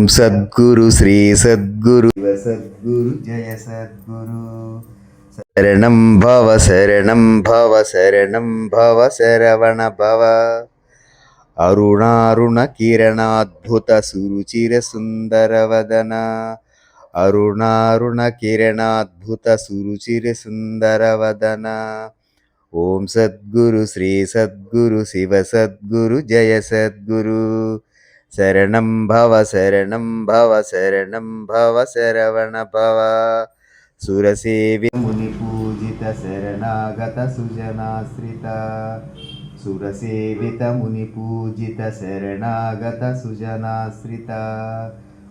ओम सद्गुरु श्री सद्गुरु। सद्गुरु जय सद्गुरु। शरणं भव शरणं भव शरणं भव शरवण भव। अरुणारुणकिरणाद्भुतसुरुचिरसुन्दरवदन अरुणारुणकिरणाद्भुतसुरुचिरसुन्दरवदन ॐ सद्गुरु श्री सद्गुरु शिव सद्गुरु जय सद्गुरु। शरणं भव शरणं भव शरणं भव शरवण भव सुरसेवितमुनिपूजितशरणागत सुजनाश्रिता सुरसेवितमुनिपूजितशरणागतसुजनाश्रिता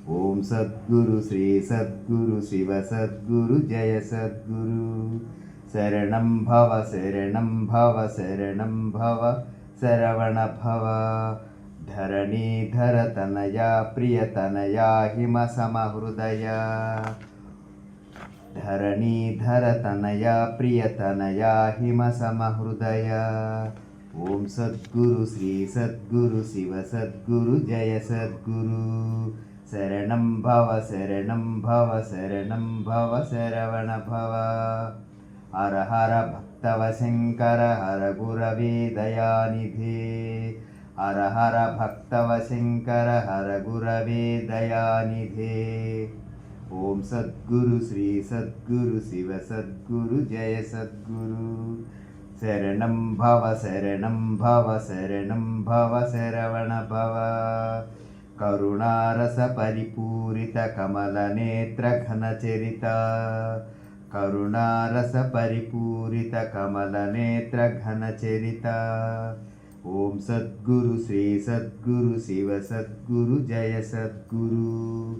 ॐ सद्गुरु श्री सद्गुरु शिव सद्गुरु जय सद्गुरु शरणं भव शरणं भव शरणं भव शरवण भव धरणीधरतनया प्रियतनया तनया धरणीधरतनया प्रियतनया तनया ॐ सद्गुरु श्रीसद्गुरु शिवसद्गुरु जय सद्गुरु। शरणं भव शरणं भव शरणं भव शरवण भव। हर हर भक्तवशङ्कर हर गुरवे दयानिधे। శ్రీ సద్గురు శివ సద్గురు జయ సద్గురు శరణం భవ శరణం భవ శరణం భవ శరవణ భవ హర హర భక్తవ శంకర హర గురవే దయానిధే హర హర భక్తవ ॐ सद्गुरु श्री सद्गुरु शिव सद्गुरु जय सद्गुरु।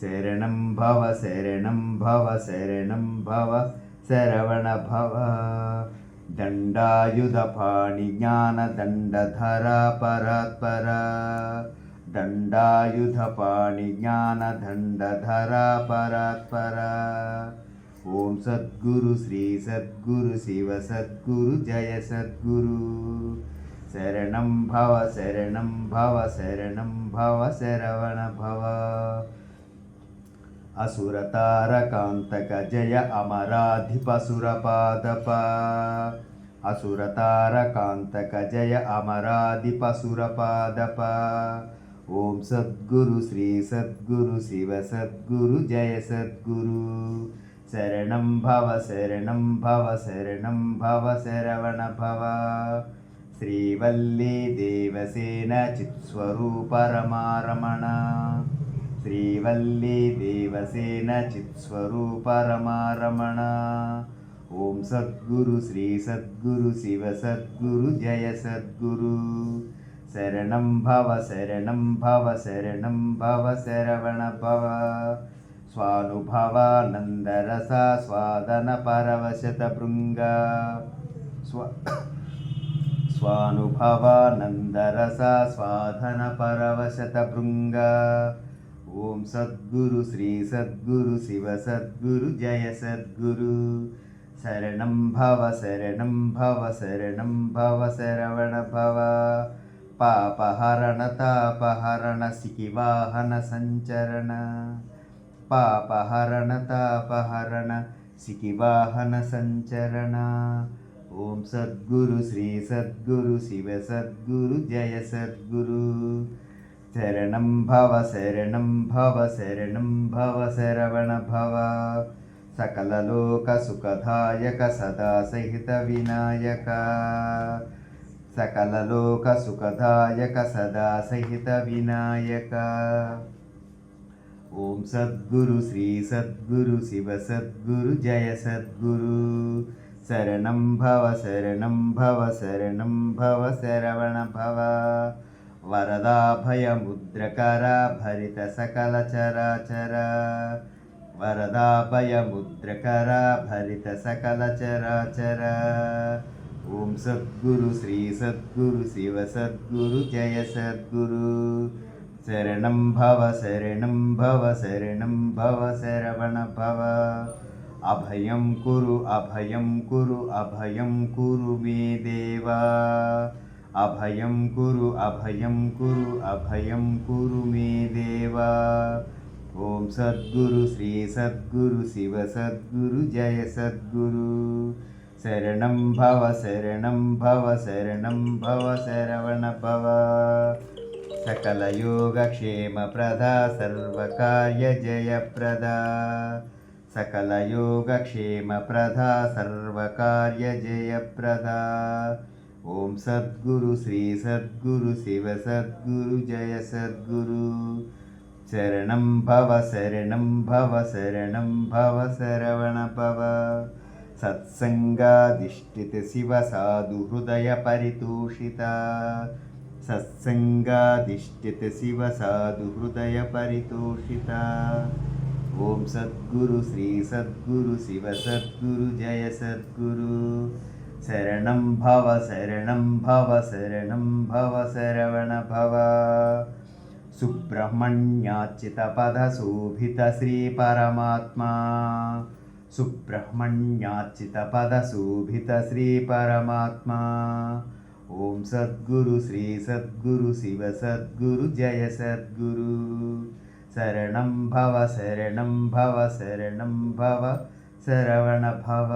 शरणं भव शरणं भव शरणं भव शरवण भव। दण्डायुधपाणिज्ञानदण्डधरा परात्परा। दण्डायुधपाणिज्ञानदण्डधरा परात्परा। ॐ सद्गुरु श्री सद्गुरु शिव सद्गुरु जय सद्गुरु। शरणं भव शरणं भव शरणं भव, शरवण भव। असुरतारकान्तक जय अमराधिपसुरपादप। असुरतारकान्तक जय अमराधिपसुरपादप। ॐ सद्गुरु, श्री सद्गु शिव सद्गुरु, जय सद्गु शरण भव, शरणं भव शरणं भव, शरवण भव। శ్రీవల్లి దేవసేన చిత్స్వరూపరమారమణ శ్రీవల్లి దేవసేన చిత్స్వరూపరమారమణ ఓం సద్గురు శ్రీ సద్గురు శివ సద్గురు జయ సద్గురు. శరణం భవ శరణం భవ శరణం భవ శరవణ భవ. స్వానుభవానందరస స్వాదన పరవశత భృంగ స్వ స్వానుభవానందరస స్వాధన పరవశత భృంగ ఓం సద్గురు శ్రీ సద్గురు శివ సద్గురు జయ సద్గురు శరణం భవ శరణం భవ శరణం భవ శరవణ భవ పాపహరణ తాపహరణ సికివాహన సంచరణ పాపహరణ తాపహరణ ओम सद्गुरु श्री सद्गुरु शिव सद्गुरु जय सद्गुरु। शरणं भव शरणं भव शरणं भव, शरवण भव। सकललोकसुखदायक सदा सहितविनायक सकललोकसुखदायक सदा सहितविनायक ॐ सद्गुरु श्री सद्गुरु, शिव सद्गुरु, जय सद्गुरु। శరణం భవ శరణం భవ శరణం భవ శరవణ భవ. వరదాభయముద్రకర భరిత సకల చరాచర. వరదాభయముద్రకర భరిత సకల చరాచర. ఓం సద్గురు శ్రీ సద్గురు శివ సద్గురు జయ సద్గురు. శరణం భవ శరణం భవ శరణం భవ శరవణ భవ. అభయం కురు అభయం కురు అభయం కురు మే దేవా. అభయం కురు అభయం కురు అభయం కురు మే దేవా. ఓం సద్గురు శ్రీ సద్గురు శివ సద్గురు జయ సద్గురు. శరణం భవ శరణం భవ శరణం భవ శరవణ భవ. సకలయోగక్షేమప్రదా సర్వకార్య జయప్రదా. सकलयोगक्षेमप्रदा सर्वकार्यजयप्रदा। ॐ सद्गुरु श्री सद्गुरु शिव सद्गुरु जय सद्गुरु। शरणं भव शरणं भव शरणं भव शरवण भव। सत्सङ्गाधिष्ठित सद्गुरु श्री सद्गुरु शिव सद्गुरु जय सद्गुरु। शरणं भव शरणं भव शरणं भव शरवण भव। सुब्रह्मण्यार्चितपदशोभित श्रीपरमात्मा सुब्रह्मण्यार्चितपदशोभित श्रीपरमात्मा ॐ सद्गुरु श्री सद्गुरु शिव सद्गुरु जय सद्गुरु ശരണം ഭവ ശരണം ഭവ ശരണം ഭവ ശരവണ ഭവ.